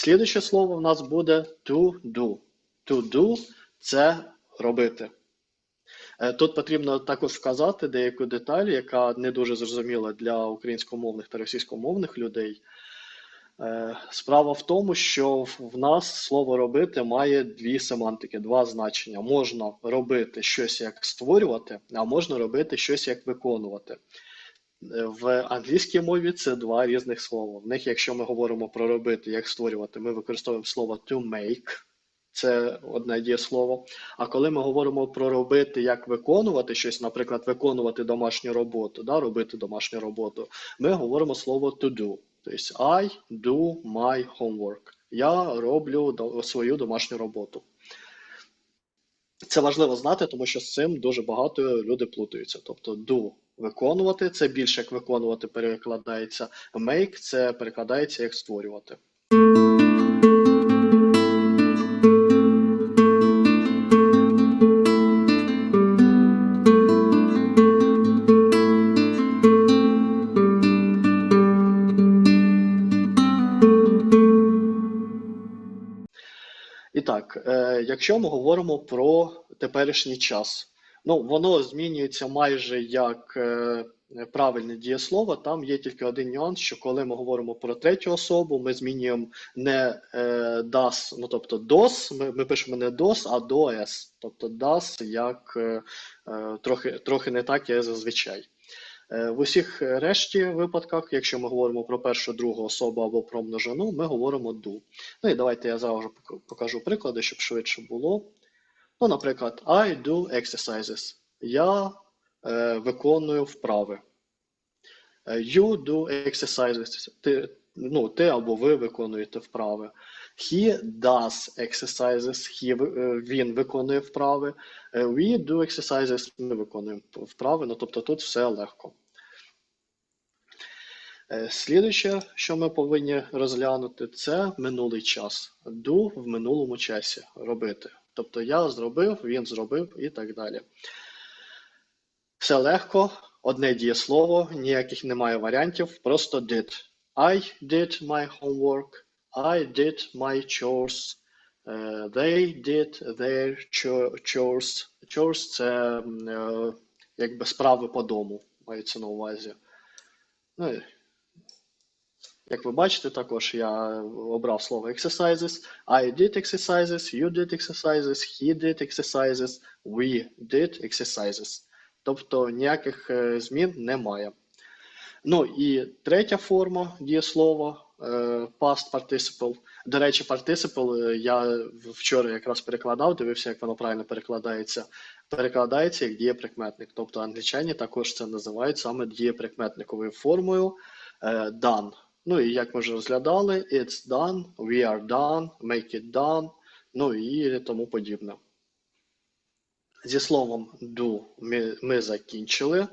Слідуюче слово в нас буде to do. To do це робити. Е, Тут потрібно також вказати деяку деталь, яка не дуже зрозуміла для українськомовних та російськомовних людей. Е, Справа в тому, що в нас слово робити має дві семантики, два значення. Можна робити щось як створювати, а можна робити щось як виконувати. В англійській мові це два різних слова. В них, якщо ми говоримо про робити, як створювати, ми використовуємо слово to make, це одне дієслово. А коли ми говоримо про робити, як виконувати щось, наприклад, виконувати домашню роботу, да, робити домашню роботу, ми говоримо слово to do. Тобто I do my homework. Я роблю свою домашню роботу. Це важливо знати, тому що з цим дуже багато люди плутаються. Тобто do виконувати це більше як виконувати перекладається. Make це перекладається як створювати. Е, якщо ми говоримо про теперішній час, ну воно змінюється майже як е, правильне дієслово. Там є тільки один нюанс, що коли ми говоримо про третю особу, ми змінюємо не е, das, ну тобто dos, ми, ми пишемо не dos, а dos. Тобто das як е, е, трохи, трохи не так, як зазвичай. Е, В усіх решті випадках, якщо ми говоримо про першу, другу особу або про множину, ми говоримо do. Ну і давайте я зараз покажу приклади, щоб швидше було. Ну, наприклад, I do exercises. Я е, виконую вправи. Е, You do exercises. Ти, ну, ти або ви виконуєте вправи. He does exercises. He, е, він виконує вправи. Е, We do exercises. Ми виконуємо вправи. Ну, тобто тут все легко. Е, що ми повинні розглянути, це минулий час. Do в минулому часі робити. Тобто я зробив, він зробив і так далі. Все легко, одне дієслово, ніяких немає варіантів, просто did. I did my homework, I did my chores, е, they did their chores. Chores це е, якби справи по дому, мається на увазі. Ну, як ви бачите, також я обрав слово exercises. I did exercises, you did exercises, he did exercises, we did exercises. Тобто ніяких е, змін немає. Ну і третя форма дієслова е, past participle. До речі, participle е, я вчора якраз перекладав, дивився, як воно правильно перекладається. Перекладається як дієприкметник. Тобто англічані також це називають саме дієприкметниковою формою done. Ну і як ми вже розглядали, it's done, we are done, make it done, ну і тому подібне. Зі словом do ми, ми закінчили.